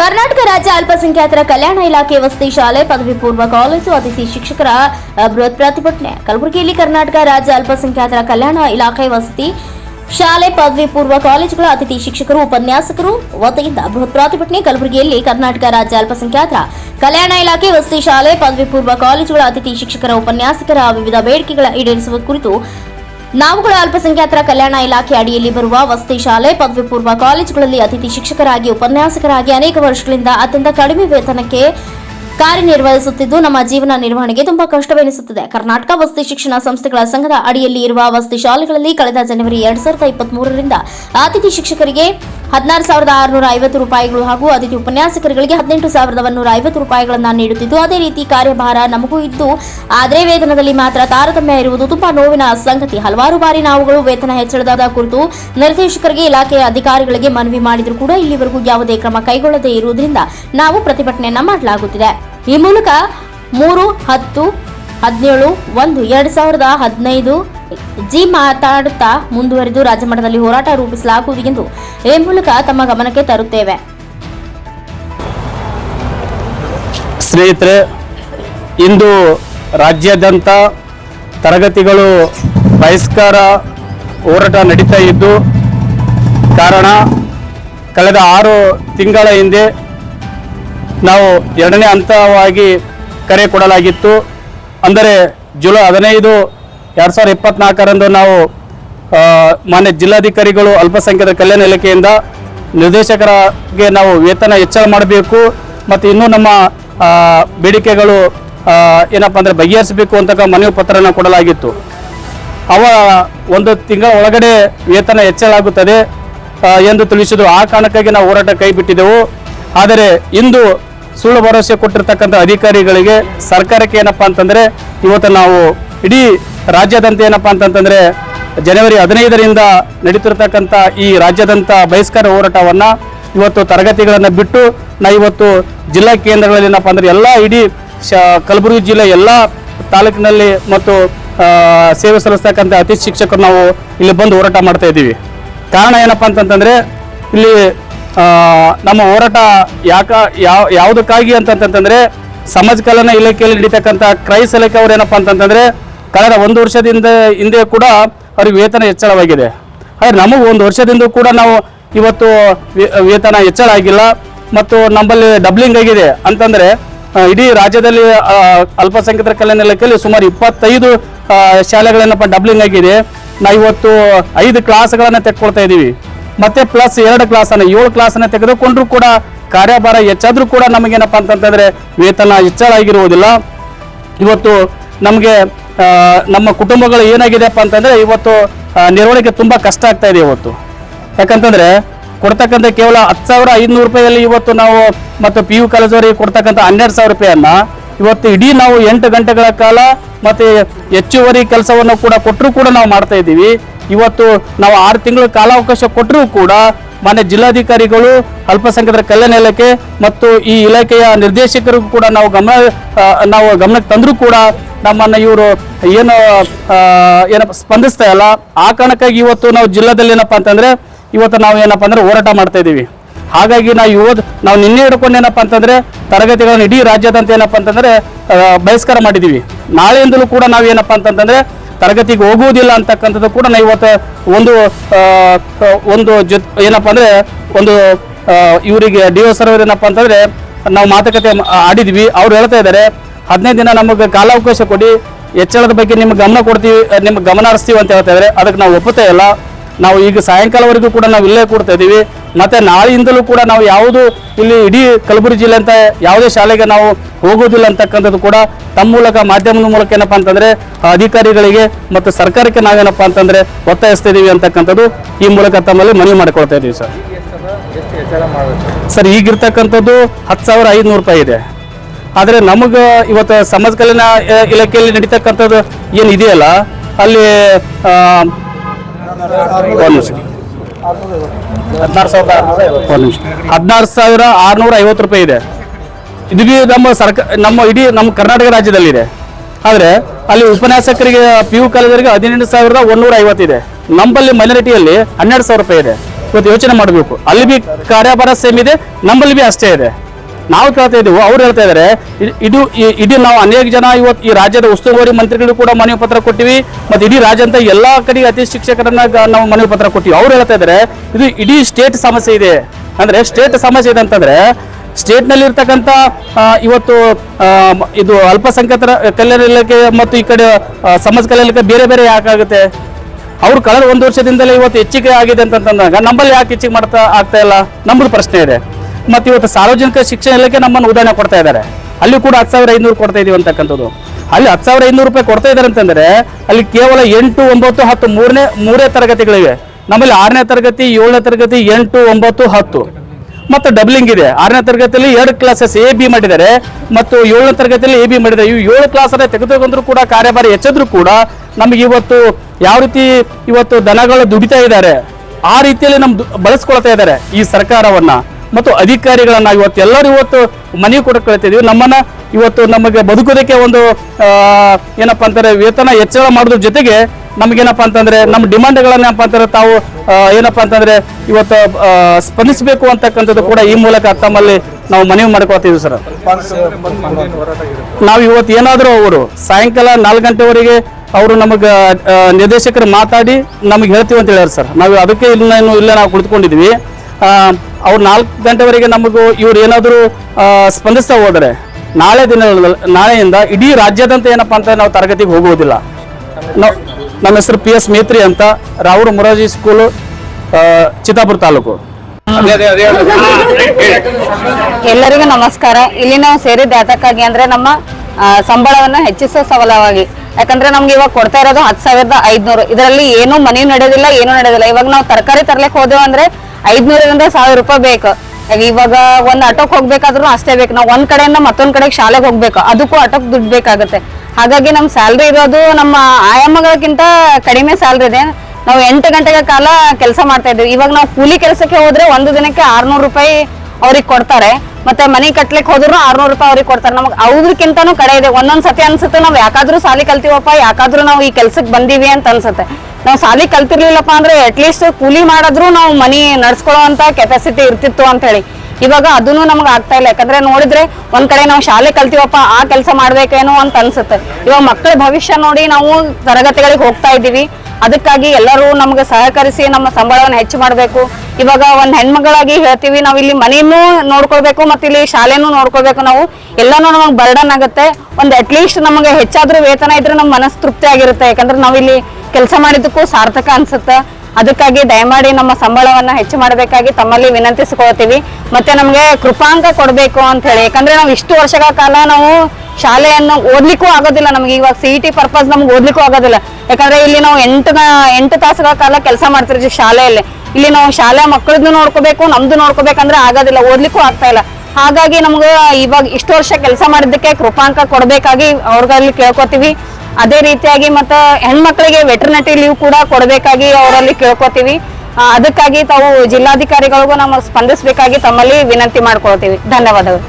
ಕರ್ನಾಟಕ ರಾಜ್ಯ ಅಲ್ಪಸಂಖ್ಯಾತರ ಕಲ್ಯಾಣ ಇಲಾಖೆ ವಸತಿ ಶಾಲೆ ಪದವಿ ಪೂರ್ವ ಕಾಲೇಜು ಅತಿಥಿ ಶಿಕ್ಷಕರ ಬೃಹತ್ ಪ್ರತಿಭಟನೆ. ಕಲಬುರಗಿಯಲ್ಲಿ ಕರ್ನಾಟಕ ರಾಜ್ಯ ಅಲ್ಪಸಂಖ್ಯಾತರ ಕಲ್ಯಾಣ ಇಲಾಖೆ ವಸತಿ ಶಾಲೆ ಪದವಿ ಪೂರ್ವ ಕಾಲೇಜುಗಳ ಅತಿಥಿ ಶಿಕ್ಷಕರು, ಉಪನ್ಯಾಸಕರು ವತಿಯಿಂದ ಬೃಹತ್ ಪ್ರತಿಭಟನೆ ಕಲಬುರಗಿಯಲ್ಲಿ ಕರ್ನಾಟಕ ರಾಜ್ಯ ಅಲ್ಪಸಂಖ್ಯಾತರ ಕಲ್ಯಾಣ ಇಲಾಖೆ ವಸತಿ ಶಾಲೆ ಪದವಿ ಪೂರ್ವ ಕಾಲೇಜುಗಳ ಅತಿಥಿ ಶಿಕ್ಷಕರ, ಉಪನ್ಯಾಸಕರ ವಿವಿಧ ಬೇಡಿಕೆಗಳ ಈಡೇರಿಸುವ ಕುರಿತು ನಾವುಗಳ ಅಲ್ಪಸಂಖ್ಯಾತರ ಕಲ್ಯಾಣ ಇಲಾಖೆ ಅಡಿಯಲ್ಲಿ ಬರುವ ವಸತಿ ಶಾಲೆ, ಪದವಿ ಪೂರ್ವ ಕಾಲೇಜುಗಳಲ್ಲಿ ಅತಿಥಿ ಶಿಕ್ಷಕರಾಗಿ, ಉಪನ್ಯಾಸಕರಾಗಿ ಅನೇಕ ವರ್ಷಗಳಿಂದ ಅತ್ಯಂತ ಕಡಿಮೆ ವೇತನಕ್ಕೆ ಕಾರ್ಯನಿರ್ವಹಿಸುತ್ತಿದ್ದು, ನಮ್ಮ ಜೀವನ ನಿರ್ವಹಣೆಗೆ ತುಂಬಾ ಕಷ್ಟವೆನಿಸುತ್ತದೆ. ಕರ್ನಾಟಕ ವಸತಿ ಶಿಕ್ಷಣ ಸಂಸ್ಥೆಗಳ ಸಂಘದ ಅಡಿಯಲ್ಲಿ ಇರುವ ವಸತಿ ಶಾಲೆಗಳಲ್ಲಿ ಕಳೆದ ಜನವರಿ ಎರಡ್ ಸಾವಿರದ ಇಪ್ಪತ್ತ್ ಮೂರರಿಂದ ಅತಿಥಿ ಶಿಕ್ಷಕರಿಗೆ ಹದಿನಾರು ಸಾವಿರದ ಆರುನೂರ ಐವತ್ತು ರೂಪಾಯಿಗಳು ಹಾಗೂ ಅತಿಥಿ ಉಪನ್ಯಾಸಕರುಗಳಿಗೆ ಹದಿನೆಂಟು ಸಾವಿರದ ಒಂದೂರ ಐವತ್ತು ರೂಪಾಯಿಗಳನ್ನು ನೀಡುತ್ತಿದ್ದು, ಅದೇ ರೀತಿ ಕಾರ್ಯಭಾರ ನಮಗೂ ಇದ್ದು, ಆದರೆ ವೇತನದಲ್ಲಿ ಮಾತ್ರ ತಾರತಮ್ಯ ಇರುವುದು ತುಂಬಾ ನೋವಿನ ಸಂಗತಿ. ಹಲವಾರು ಬಾರಿ ನಾವುಗಳು ವೇತನ ಹೆಚ್ಚಳದ ಕುರಿತು ನಿರ್ದೇಶಕರಿಗೆ, ಇಲಾಖೆಯ ಅಧಿಕಾರಿಗಳಿಗೆ ಮನವಿ ಮಾಡಿದರೂ ಕೂಡ ಇಲ್ಲಿವರೆಗೂ ಯಾವುದೇ ಕ್ರಮ ಕೈಗೊಳ್ಳದೇ ಇರುವುದರಿಂದ ನಾವು ಪ್ರತಿಭಟನೆಯನ್ನ ಮಾಡಲಾಗುತ್ತಿದೆ. ಈ ಮೂಲಕ ಮೂರು, ಹತ್ತು, ಹದಿನೇಳು, ಒಂದು, ಎರಡು ಸಾವಿರದ ಹದಿನೈದು ಜಿ ಮಾತಾಡುತ್ತಾ ಮುಂದುವರಿದು ರಾಜ್ಯಮಟ್ಟದಲ್ಲಿ ಹೋರಾಟ ರೂಪಿಸಲಾಗುವುದು ಎಂದು ಈ ಮೂಲಕ ತಮ್ಮ ಗಮನಕ್ಕೆ ತರುತ್ತೇವೆ. ಸ್ನೇಹಿತರೆ, ಇಂದು ರಾಜ್ಯಾದ್ಯಂತ ತರಗತಿಗಳು ಬಹಿಷ್ಕಾರ ಹೋರಾಟ ನಡೀತಾ ಇದ್ದು, ಕಾರಣ ಕಳೆದ ಆರು ತಿಂಗಳ ಹಿಂದೆ ನಾವು ಎರಡನೇ ಹಂತವಾಗಿ ಕರೆ ಕೊಡಲಾಗಿತ್ತು. ಅಂದರೆ ಜುಲೈ ಹದಿನೈದು ಎರಡು ಸಾವಿರದ ಇಪ್ಪತ್ನಾಲ್ಕರಂದು ನಾವು ಮಾನ್ಯ ಜಿಲ್ಲಾಧಿಕಾರಿಗಳು ಅಲ್ಪಸಂಖ್ಯಾತ ಕಲ್ಯಾಣ ಇಲಾಖೆಯಿಂದ ನಿರ್ದೇಶಕರಿಗೆ ನಾವು ವೇತನ ಹೆಚ್ಚಳ ಮಾಡಬೇಕು ಮತ್ತು ಇನ್ನೂ ನಮ್ಮ ಬೇಡಿಕೆಗಳು ಏನಪ್ಪ ಅಂದರೆ ಬಗೆಹರಿಸಬೇಕು ಅಂತ ಮನವಿ ಪತ್ರನ ಕೊಡಲಾಗಿತ್ತು. ಅವ ಒಂದು ತಿಂಗಳ ಒಳಗಡೆ ವೇತನ ಹೆಚ್ಚಳ ಆಗುತ್ತದೆ ಎಂದು ತಿಳಿಸಿದ್ರು. ಆ ಕಾರಣಕ್ಕಾಗಿ ನಾವು ಹೋರಾಟ ಕೈ ಬಿಟ್ಟಿದ್ದೆವು. ಆದರೆ ಇಂದು ಸುಳ್ಳು ಭರವಸೆ ಕೊಟ್ಟಿರ್ತಕ್ಕಂಥ ಅಧಿಕಾರಿಗಳಿಗೆ ಸರ್ಕಾರಕ್ಕೆ ಏನಪ್ಪ ಅಂತಂದರೆ, ಇವತ್ತು ನಾವು ಇಡೀ ರಾಜ್ಯಾದ್ಯಂತ ಏನಪ್ಪ ಅಂತಂತಂದರೆ ಜನವರಿ ಹದಿನೈದರಿಂದ ನಡೀತಿರ್ತಕ್ಕಂಥ ಈ ರಾಜ್ಯಾದ್ಯಂತ ಬಹಿಷ್ಕಾರ ಹೋರಾಟವನ್ನು ಇವತ್ತು ತರಗತಿಗಳನ್ನು ಬಿಟ್ಟು ನಾ ಇವತ್ತು ಜಿಲ್ಲಾ ಕೇಂದ್ರಗಳಲ್ಲಿ ಏನಪ್ಪ ಅಂದರೆ ಎಲ್ಲ ಇಡೀ ಶ ಕಲಬುರಗಿ ಜಿಲ್ಲೆ ಎಲ್ಲ ತಾಲೂಕಿನಲ್ಲಿ ಮತ್ತು ಸೇವೆ ಸಲ್ಲಿಸ್ತಕ್ಕಂಥ ಅತಿ ಶಿಕ್ಷಕರು ನಾವು ಇಲ್ಲಿ ಬಂದು ಹೋರಾಟ ಮಾಡ್ತಾ ಇದ್ದೀವಿ. ಕಾರಣ ಏನಪ್ಪ ಅಂತಂತಂದರೆ ಇಲ್ಲಿ ನಮ್ಮ ಹೋರಾಟ ಯಾಕ, ಯಾವ, ಯಾವುದಕ್ಕಾಗಿ ಅಂತಂತಂದ್ರೆ ಸಮಾಜ ಕಲ್ಯಾಣ ಇಲಾಖೆಯಲ್ಲಿ ನಡೀತಕ್ಕಂಥ ಕ್ರೈಸ್ ಇಲಾಖೆ ಅವ್ರು ಏನಪ್ಪ ಅಂತಂತಂದ್ರೆ ಕಳೆದ ಒಂದು ವರ್ಷದಿಂದ ಹಿಂದೆ ಕೂಡ ಅವ್ರಿಗೆ ವೇತನ ಹೆಚ್ಚಳವಾಗಿದೆ. ಆದರೆ ನಮಗೆ ಒಂದು ವರ್ಷದಿಂದ ಕೂಡ ನಾವು ಇವತ್ತು ವೇತನ ಹೆಚ್ಚಳ ಆಗಿಲ್ಲ ಮತ್ತು ನಮ್ಮಲ್ಲಿ ಡಬ್ಲಿಂಗ್ ಆಗಿದೆ. ಅಂತಂದರೆ ಇಡೀ ರಾಜ್ಯದಲ್ಲಿ ಅಲ್ಪಸಂಖ್ಯಾತರ ಕಲ್ಯಾಣ ಇಲಾಖೆಯಲ್ಲಿ ಸುಮಾರು ಇಪ್ಪತ್ತೈದು ಶಾಲೆಗಳೇನಪ್ಪ ಡಬ್ಲಿಂಗ್ ಆಗಿದೆ. ನಾವು ಇವತ್ತು ಐದು ಕ್ಲಾಸ್ಗಳನ್ನು ತೆಕ್ಕೊಳ್ತಾ ಇದ್ದೀವಿ. ಮತ್ತು ಪ್ಲಸ್ ಎರಡು ಕ್ಲಾಸನ್ನು ಏಳು ಕ್ಲಾಸನ್ನು ತೆಗೆದುಕೊಂಡರೂ ಕೂಡ ಕಾರ್ಯಭಾರ ಹೆಚ್ಚಾದರೂ ಕೂಡ ನಮಗೇನಪ್ಪ ಅಂತಂತಂದರೆ ವೇತನ ಹೆಚ್ಚಳ ಆಗಿರುವುದಿಲ್ಲ. ಇವತ್ತು ನಮಗೆ ನಮ್ಮ ಕುಟುಂಬಗಳು ಏನಾಗಿದೆಪ್ಪ ಅಂತಂದ್ರೆ ಇವತ್ತು ನಿರ್ವಹಣೆಗೆ ತುಂಬಾ ಕಷ್ಟ ಆಗ್ತಾ ಇದೆ ಇವತ್ತು. ಯಾಕಂತಂದ್ರೆ, ಕೊಡ್ತಕ್ಕಂಥ ಕೇವಲ ಹತ್ತು ಸಾವಿರ ಐದುನೂರು ರೂಪಾಯಿಯಲ್ಲಿ ಇವತ್ತು ನಾವು ಮತ್ತು ಪಿ ಯು ಕಾಲೇಜವರಿಗೆ ಕೊಡ್ತಕ್ಕಂಥ ಹನ್ನೆರಡು ಸಾವಿರ ರೂಪಾಯಿಯನ್ನ ಇವತ್ತು ಇಡೀ ನಾವು ಎಂಟು ಗಂಟೆಗಳ ಕಾಲ ಮತ್ತೆ ಹೆಚ್ಚುವರಿ ಕೆಲಸವನ್ನು ಕೂಡ ಕೊಟ್ಟರೂ ಕೂಡ ನಾವು ಮಾಡ್ತಾ ಇದ್ದೀವಿ. ಇವತ್ತು ನಾವು ಆರು ತಿಂಗಳ ಕಾಲಾವಕಾಶ ಕೊಟ್ಟರೂ ಕೂಡ ಮಾನ್ಯ ಜಿಲ್ಲಾಧಿಕಾರಿಗಳು, ಅಲ್ಪಸಂಖ್ಯಾತರ ಕಲ್ಯಾಣ ಇಲಾಖೆ ಮತ್ತು ಈ ಇಲಾಖೆಯ ನಿರ್ದೇಶಕರು ಕೂಡ ನಾವು ಗಮನ ನಾವು ಗಮನಕ್ಕೆ ತಂದರೂ ಕೂಡ ನಮ್ಮನ್ನು ಇವರು ಏನು ಏನ ಏನಪ್ಪ, ಸ್ಪಂದಿಸ್ತಾ ಇಲ್ಲ. ಆ ಕಾರಣಕ್ಕಾಗಿ ಇವತ್ತು ನಾವು ಜಿಲ್ಲಾದಲ್ಲಿ ಏನಪ್ಪ ಅಂತಂದ್ರೆ, ಇವತ್ತು ನಾವು ಏನಪ್ಪ ಅಂದ್ರೆ ಹೋರಾಟ ಮಾಡ್ತಾ ಇದ್ದೀವಿ. ಹಾಗಾಗಿ ನಾವು ಇವತ್ತು, ನಾವು ನಿನ್ನೆ ಹಿಡ್ಕೊಂಡು ಏನಪ್ಪ ಅಂತಂದ್ರೆ, ತರಗತಿಗಳನ್ನು ಇಡೀ ರಾಜ್ಯದಂತ ಏನಪ್ಪ ಅಂತಂದ್ರೆ ಬಹಿಷ್ಕಾರ ಮಾಡಿದ್ದೀವಿ. ನಾಳೆಯಿಂದಲೂ ಕೂಡ ನಾವು ಏನಪ್ಪ ಅಂತಂತಂದ್ರೆ ತರಗತಿಗೆ ಹೋಗುವುದಿಲ್ಲ ಅಂತಕ್ಕಂಥದ್ದು ಕೂಡ ನಾವು ಇವತ್ತು ಒಂದು ಒಂದು ಜೊತೆ, ಏನಪ್ಪ ಅಂದರೆ ಒಂದು ಇವರಿಗೆ ಡಿ ಒ ಸರ್ ಏನಪ್ಪ ಅಂತಂದರೆ ನಾವು ಮಾತುಕತೆ ಆಡಿದ್ವಿ. ಅವ್ರು ಹೇಳ್ತಾ ಇದ್ದಾರೆ, ಹದಿನೈದು ದಿನ ನಮಗೆ ಕಾಲಾವಕಾಶ ಕೊಡಿ, ಹೆಚ್ಚಳದ ಬಗ್ಗೆ ನಿಮ್ಗೆ ಗಮನ ಕೊಡ್ತೀವಿ, ನಿಮ್ಗೆ ಗಮನ ಹರಿಸ್ತೀವಿ ಅಂತ ಹೇಳ್ತಾ ಇದ್ದಾರೆ. ಅದಕ್ಕೆ ನಾವು ಒಪ್ಪುತ್ತೇ ಇಲ್ಲ. ನಾವು ಈಗ ಸಾಯಂಕಾಲವರೆಗೂ ಕೂಡ ನಾವು ಇಲ್ಲೇ ಕೊಡ್ತಾ ಇದ್ದೀವಿ. ಮತ್ತೆ ನಾಳೆಯಿಂದಲೂ ಕೂಡ ನಾವು ಯಾವುದು ಇಲ್ಲಿ ಇಡೀ ಕಲಬುರಗಿ ಜಿಲ್ಲೆ ಅಂತ ಯಾವುದೇ ಶಾಲೆಗೆ ನಾವು ಹೋಗೋದಿಲ್ಲ ಅಂತಕ್ಕಂಥದ್ದು ಕೂಡ ತಮ್ಮ ಮೂಲಕ ಮಾಧ್ಯಮದ ಮೂಲಕ ಏನಪ್ಪ ಅಂತಂದ್ರೆ ಅಧಿಕಾರಿಗಳಿಗೆ ಮತ್ತು ಸರ್ಕಾರಕ್ಕೆ ನಾವೇನಪ್ಪ ಅಂತಂದ್ರೆ ಒತ್ತಾಯಿಸ್ತಾ ಇದೀವಿ ಅಂತಕ್ಕಂಥದ್ದು ಈ ಮೂಲಕ ತಮ್ಮಲ್ಲಿ ಮನವಿ ಮಾಡಿಕೊಳ್ತಾ ಇದ್ದೀವಿ ಸರ್. ಸರ್, ಈಗಿರ್ತಕ್ಕಂಥದ್ದು ಹತ್ತು ಸಾವಿರ ಐದುನೂರು ರೂಪಾಯಿ ಇದೆ. ಆದರೆ ನಮಗೆ ಇವತ್ತು ಸಮಾಜ ಕಲ್ಯಾಣ ಇಲಾಖೆಯಲ್ಲಿ ನಡೀತಕ್ಕಂಥದ್ದು ಏನು ಇದೆಯಲ್ಲ, ಅಲ್ಲಿ ಒಂದ್ ನಿಮಿಷ ಹದಿನಾರು ಒಂದು ನಿಮಿಷ. ಹದಿನಾರು ಸಾವಿರ ಆರುನೂರ ಐವತ್ತು ರೂಪಾಯಿ ಇದೆ. ಇದು ಬಿ ನಮ್ಮ ಸರ್ಕಾರ ನಮ್ಮ ಇಡೀ ನಮ್ಮ ಕರ್ನಾಟಕ ರಾಜ್ಯದಲ್ಲಿದೆ ಆದರೆ ಅಲ್ಲಿ ಉಪನ್ಯಾಸಕರಿಗೆ ಪಿ ಯು ಕಾಲೇಜರಿಗೆ ಹದಿನೆಂಟು ಸಾವಿರದ ಒಂದೂರ ಐವತ್ತಿದೆ ನಮ್ಮಲ್ಲಿ ಮೈನಾರಿಟಿಯಲ್ಲಿ ಹನ್ನೆರಡು ಸಾವಿರ ರೂಪಾಯಿ ಇದೆ. ಇವತ್ತು ಯೋಚನೆ ಮಾಡಬೇಕು. ಅಲ್ಲಿ ಬಿ ಕಾರ್ಯಭಾರ ಸೇಮ್ ಇದೆ ನಮ್ಮಲ್ಲಿ ಬಿ ಅಷ್ಟೇ ಇದೆ. ನಾವು ಕೇಳ್ತಾ ಇದ್ದೀವಿ ಅವ್ರು ಹೇಳ್ತಾ ಇದ್ದಾರೆ ಇದು ಇಡೀ ನಾವು ಅನೇಕ ಜನ ಇವತ್ತು ಈ ರಾಜ್ಯದ ಉಸ್ತುವಾರಿ ಮಂತ್ರಿಗಳು ಕೂಡ ಮನವಿ ಪತ್ರ ಕೊಟ್ಟಿವಿ ಮತ್ತು ಇಡೀ ರಾಜ್ಯದ ಎಲ್ಲಾ ಕಡೆಗೆ ಅತಿ ಶಿಕ್ಷಕರನ್ನ ನಾವು ಮನವಿ ಪತ್ರ ಕೊಟ್ಟಿವಿ. ಅವ್ರು ಹೇಳ್ತಾ ಇದ್ದಾರೆ ಇದು ಇಡೀ ಸ್ಟೇಟ್ ಸಮಸ್ಯೆ ಇದೆ. ಅಂದ್ರೆ ಸ್ಟೇಟ್ ಸಮಸ್ಯೆ ಇದೆ ಅಂತಂದ್ರೆ ಸ್ಟೇಟ್ನಲ್ಲಿ ಇರ್ತಕ್ಕಂಥ ಆ, ಇವತ್ತು ಇದು ಅಲ್ಪಸಂಖ್ಯಾತರ ಕಲ್ಯಾಣ ಇಲಾಖೆ ಮತ್ತು ಈ ಕಡೆ ಸಮಾಜ ಕಲ್ಯಾಣ ಇಲಾಖೆ ಬೇರೆ ಬೇರೆ ಯಾಕಾಗುತ್ತೆ ಅವ್ರು ಕಳೆದ ಒಂದು ವರ್ಷದಿಂದಲೇ ಇವತ್ತು ಹೆಚ್ಚಿಗೆ ಆಗಿದೆ ಅಂತಂದಾಗ ನಮ್ಮಲ್ಲಿ ಯಾಕೆ ಹೆಚ್ಚಿಗೆ ಮಾಡ್ತಾ ಆಗ್ತಾ ಇಲ್ಲ? ನಮ್ಮದು ಪ್ರಶ್ನೆ ಇದೆ. ಮತ್ತು ಇವತ್ತು ಸಾರ್ವಜನಿಕ ಶಿಕ್ಷಣ ಇಲಾಖೆ ನಮ್ಮನ್ನು ಉದಾಹರಣೆ ಕೊಡ್ತಾ ಇದ್ದಾರೆ. ಅಲ್ಲಿ ಕೂಡ ಹತ್ತು ಸಾವಿರ ಐನೂರು ಕೊಡ್ತಾ ಇದೀವಿ ಅಂತಕ್ಕಂಥದ್ದು. ಅಲ್ಲಿ ಹತ್ತು ಸಾವಿರ ಐನೂರು ರೂಪಾಯಿ ಕೊಡ್ತಾ ಇದ್ದಾರೆ ಅಂತಂದ್ರೆ ಅಲ್ಲಿ ಕೇವಲ ಎಂಟು, ಒಂಬತ್ತು, ಹತ್ತು ಮೂರನೇ, ಮೂರೇ ತರಗತಿಗಳಿವೆ ನಮ್ಮಲ್ಲಿ ಆರನೇ ತರಗತಿ, ಏಳನೇ ತರಗತಿ, ಎಂಟು, ಒಂಬತ್ತು, ಹತ್ತು. ಮತ್ತು ಡಬ್ಲಿಂಗ್ ಇದೆ. ಆರನೇ ತರಗತಿಯಲ್ಲಿ ಎರಡು ಕ್ಲಾಸಸ್ ಎ ಬಿ ಮಾಡಿದ್ದಾರೆ. ಮತ್ತು ಏಳನೇ ತರಗತಿಯಲ್ಲಿ ಎ ಬಿ ಮಾಡಿದ್ದಾರೆ. ಇವು ಏಳು ಕ್ಲಾಸ್ ತೆಗೆದುಕೊಂಡ್ರು ಕೂಡ ಕಾರ್ಯಭಾರ ಹೆಚ್ಚಿದ್ರು ಕೂಡ ನಮಗೆ ಇವತ್ತು ಯಾವ ರೀತಿ ಇವತ್ತು ದನಗಳು ದುಡಿತಾ ಇದ್ದಾರೆ, ಆ ರೀತಿಯಲ್ಲಿ ನಮ್ಮ ದು- ಬಳಸ್ಕೊಳ್ತಾ ಇದ್ದಾರೆ ಈ ಸರ್ಕಾರವನ್ನ. ಮತ್ತು ಅಧಿಕಾರಿಗಳನ್ನ ಇವತ್ತು ಎಲ್ಲರೂ ಇವತ್ತು ಮನೆ ಕೂಡ ಕಳ್ತಿದೀವಿ. ನಮ್ಮನ್ನ ಇವತ್ತು ನಮಗೆ ಬದುಕೋದಕ್ಕೆ ಒಂದು ಏನಪ್ಪ ಅಂತಾರೆ ವೇತನ ಹೆಚ್ಚಳ ಮಾಡೋದ್ರ ಜೊತೆಗೆ ನಮಗೇನಪ್ಪ ಅಂತಂದ್ರೆ ನಮ್ಮ ಡಿಮಾಂಡ್ಗಳನ್ನ ಏನಪ್ಪ ಅಂತಂದ್ರೆ ತಾವು ಏನಪ್ಪಾ ಅಂತಂದ್ರೆ ಇವತ್ತು ಸ್ಪಂದಿಸಬೇಕು ಅಂತಕ್ಕಂಥದ್ದು ಕೂಡ ಈ ಮೂಲಕ ತಮ್ಮಲ್ಲಿ ನಾವು ಮನವಿ ಮಾಡ್ಕೊಳ್ತೀವಿ ಸರ್. ನಾವು ಇವತ್ತು ಏನಾದರೂ ಅವರು ಸಾಯಂಕಾಲ ನಾಲ್ಕು ಗಂಟೆವರೆಗೆ ಅವರು ನಮಗೆ ನಿರ್ದೇಶಕರು ಮಾತಾಡಿ ನಮಗೆ ಹೇಳ್ತೀವಿ ಅಂತ ಹೇಳ್ಯಾರ ಸರ್. ನಾವು ಅದಕ್ಕೆ ಇಲ್ಲ ಇಲ್ಲೇ ನಾವು ಕುಳಿತುಕೊಂಡಿದ್ವಿ. ಅವ್ರು ನಾಲ್ಕು ಗಂಟೆವರೆಗೆ ನಮಗೂ ಇವ್ರು ಏನಾದರೂ ಸ್ಪಂದಿಸ್ತಾ ಹೋದರೆ ನಾಳೆ ದಿನ ನಾಳೆಯಿಂದ ಇಡೀ ರಾಜ್ಯಾದ್ಯಂತ ಏನಪ್ಪ ಅಂತ ನಾವು ತರಗತಿಗೆ ಹೋಗುವುದಿಲ್ಲ. ನಾವು ನಮ್ಮ ಹೆಸರು ಪಿ ಎಸ್ ಮೇತ್ರಿ ಅಂತ ರಾವೂರು ಮೊರಾರ್ಜಿ ಸ್ಕೂಲು ಚಿತ್ತಾಪುರ ತಾಲೂಕು. ಎಲ್ಲರಿಗೂ ನಮಸ್ಕಾರ. ಇಲ್ಲಿ ನಾವು ಸೇರಿದ್ದ ಯಾತಕ್ಕಾಗಿ ಅಂದ್ರೆ ನಮ್ಮ ಸಂಬಳವನ್ನು ಸಂಬಳವನ್ನ ಹೆಚ್ಚಿಸೋ ಸವಾಲವಾಗಿ ಯಾಕಂದ್ರೆ ನಮ್ಗೆ ಇವಾಗ ಕೊಡ್ತಾ ಇರೋದು ಹತ್ತು ಸಾವಿರದ ಐದ್ನೂರು. ಇದರಲ್ಲಿ ಏನು ಮನೆ ನಡೆಯೋದಿಲ್ಲ ಏನು ನಡೆಯೋದಿಲ್ಲ ಇವಾಗ ನಾವು ತರಕಾರಿ ತರ್ಲಿಕ್ಕೆ ಹೋದೇವು ಅಂದ್ರೆ ಐದ್ನೂರರಿಂದ ಸಾವಿರ ರೂಪಾಯಿ ಬೇಕು. ಇವಾಗ ಒಂದ್ ಆಟೋಕ್ ಹೋಗ್ಬೇಕಾದ್ರೂ ಅಷ್ಟೇ ಬೇಕು. ನಾವು ಒಂದ್ ಕಡೆಯಿಂದ ಮತ್ತೊಂದ್ ಕಡೆಗೆ ಶಾಲೆಗೆ ಹೋಗ್ಬೇಕು. ಅದಕ್ಕೂ ಆಟೋಕ್ ದುಡ್ಡು ಬೇಕಾಗುತ್ತೆ. ಹಾಗಾಗಿ ನಮ್ ಸ್ಯಾಲ್ರಿ ಇರೋದು ನಮ್ಮ ಆಯಾಮಗಳಕ್ಕಿಂತ ಕಡಿಮೆ ಸ್ಯಾಲ್ರಿ ಇದೆ. ನಾವು ಎಂಟು ಗಂಟೆಗಳ ಕಾಲ ಕೆಲಸ ಮಾಡ್ತಾ ಇದ್ದೀವಿ. ಇವಾಗ ನಾವು ಕೂಲಿ ಕೆಲಸಕ್ಕೆ ಹೋದ್ರೆ ಒಂದು ದಿನಕ್ಕೆ ಆರ್ನೂರು ರೂಪಾಯಿ ಅವ್ರಿಗೆ ಕೊಡ್ತಾರೆ. ಮತ್ತೆ ಮನೆ ಕಟ್ಲಿಕ್ಕೆ ಹೋದ್ರು ಆರ್ನೂರು ರೂಪಾಯಿ ಅವ್ರಿಗೆ ಕೊಡ್ತಾರೆ. ನಮಗೆ ಅವ್ರಕ್ಕಿಂತನೂ ಕಡೆ ಇದೆ. ಒಂದೊಂದ್ ಸತಿ ಅನ್ಸುತ್ತೆ, ನಾವು ಯಾಕಾದ್ರೂ ಸಾಲಿ ಕಲ್ತೀವಪ್ಪ, ಯಾಕಾದ್ರೂ ನಾವು ಈ ಕೆಲ್ಸಕ್ಕೆ ಬಂದೀವಿ ಅಂತ ಅನ್ಸುತ್ತೆ. ನಾವು ಸಾಲಿ ಕಲ್ತಿರ್ಲಿಲ್ಲಪ್ಪ ಅಂದ್ರೆ ಅಟ್ಲೀಸ್ಟ್ ಕೂಲಿ ಮಾಡಿದ್ರು ನಾವು ಮನಿ ನಡ್ಸ್ಕೊಳ್ಳುವಂತ ಕೆಪಾಸಿಟಿ ಇರ್ತಿತ್ತು ಅಂತ ಹೇಳಿ. ಇವಾಗ ಅದನ್ನು ನಮ್ಗೆ ಆಗ್ತಾ ಇಲ್ಲ. ಯಾಕಂದ್ರೆ ನೋಡಿದ್ರೆ ಒಂದ್ ಕಡೆ ನಾವು ಶಾಲೆ ಕಲ್ತೀವಪ್ಪ, ಆ ಕೆಲಸ ಮಾಡ್ಬೇಕೇನೋ ಅಂತ ಅನ್ಸುತ್ತೆ. ಇವಾಗ ಮಕ್ಕಳ ಭವಿಷ್ಯ ನೋಡಿ ನಾವು ತರಗತಿಗಳಿಗೆ ಹೋಗ್ತಾ ಇದ್ದೀವಿ. ಅದಕ್ಕಾಗಿ ಎಲ್ಲರೂ ನಮ್ಗೆ ಸಹಕರಿಸಿ ನಮ್ಮ ಸಂಬಳವನ್ನು ಹೆಚ್ಚು ಮಾಡಬೇಕು. ಇವಾಗ ಒಂದ್ ಹೆಣ್ಮಗಳಾಗಿ ಹೇಳ್ತೀವಿ, ನಾವು ಇಲ್ಲಿ ಮನೆಯೂ ನೋಡ್ಕೊಳ್ಬೇಕು ಮತ್ತೆ ಇಲ್ಲಿ ಶಾಲೆನೂ ನೋಡ್ಕೊಳ್ಬೇಕು ನಾವು. ಎಲ್ಲಾನು ನಮಗೆ ಬರ್ಡನ್ ಆಗುತ್ತೆ. ಒಂದ್ ಅಟ್ಲೀಸ್ಟ್ ನಮಗೆ ಹೆಚ್ಚಾದ್ರೂ ವೇತನ ಇದ್ರೆ ನಮ್ಮ ಮನಸ್ಸು ತೃಪ್ತಿ ಆಗಿರುತ್ತೆ. ಯಾಕಂದ್ರೆ ನಾವಿಲ್ಲಿ ಕೆಲಸ ಮಾಡಿದ್ದಕ್ಕೂ ಸಾರ್ಥಕ ಅನ್ಸುತ್ತೆ. ಅದಕ್ಕಾಗಿ ದಯಮಾಡಿ ನಮ್ಮ ಸಂಬಳವನ್ನ ಹೆಚ್ಚು ಮಾಡಬೇಕಾಗಿ ತಮ್ಮಲ್ಲಿ ವಿನಂತಿಸಿಕೊಳ್ತೀವಿ. ಮತ್ತೆ ನಮಗೆ ಕೃಪಾಂಕ ಕೊಡಬೇಕು ಅಂತ ಹೇಳಿ. ಯಾಕಂದ್ರೆ ನಾವು ಇಷ್ಟು ವರ್ಷಗಳ ಕಾಲ ನಾವು ಶಾಲೆಯನ್ನು ಓದ್ಲಿಕ್ಕೂ ಆಗೋದಿಲ್ಲ ನಮಗೆ. ಇವಾಗ ಸಿ ಟಿ ಪರ್ಪಸ್ ನಮ್ಗೆ ಓದ್ಲಿಕ್ಕೂ ಆಗೋದಿಲ್ಲ. ಯಾಕಂದ್ರೆ ಇಲ್ಲಿ ನಾವು ಎಂಟು ಎಂಟು ತಾಸುಗಳ ಕಾಲ ಕೆಲಸ ಮಾಡ್ತಿರ್ತೀವಿ ಶಾಲೆಯಲ್ಲಿ. ಇಲ್ಲಿ ನಾವು ಶಾಲೆ ಮಕ್ಕಳದ್ದು ನೋಡ್ಕೋಬೇಕು, ನಮ್ದು ನೋಡ್ಕೋಬೇಕಂದ್ರೆ ಆಗೋದಿಲ್ಲ. ಓದ್ಲಿಕ್ಕೂ ಆಗ್ತಾ ಇಲ್ಲ. ಹಾಗಾಗಿ ನಮ್ಗೆ ಇವಾಗ ಇಷ್ಟು ವರ್ಷ ಕೆಲಸ ಮಾಡಿದ್ದಕ್ಕೆ ಕೃಪಾಂಕ ಕೊಡಬೇಕಾಗಿ ಅವ್ರಲ್ಲಿ ಕೇಳ್ಕೊತೀವಿ. ಅದೇ ರೀತಿಯಾಗಿ ಮತ್ತ ಹೆಣ್ಮಕ್ಳಿಗೆ ವೆಟರ್ನಟಿ ಲೀವ್ ಕೂಡ ಕೊಡಬೇಕಾಗಿ ಅವರಲ್ಲಿ ಕೇಳ್ಕೊತೀವಿ. ಅದಕ್ಕಾಗಿ ತಾವು ಜಿಲ್ಲಾಧಿಕಾರಿಗಳಿಗೂ ನಾವು ಸ್ಪಂದಿಸಬೇಕಾಗಿ ತಮ್ಮಲ್ಲಿ ವಿನಂತಿ ಮಾಡ್ಕೊಳ್ತೀವಿ. ಧನ್ಯವಾದಗಳು.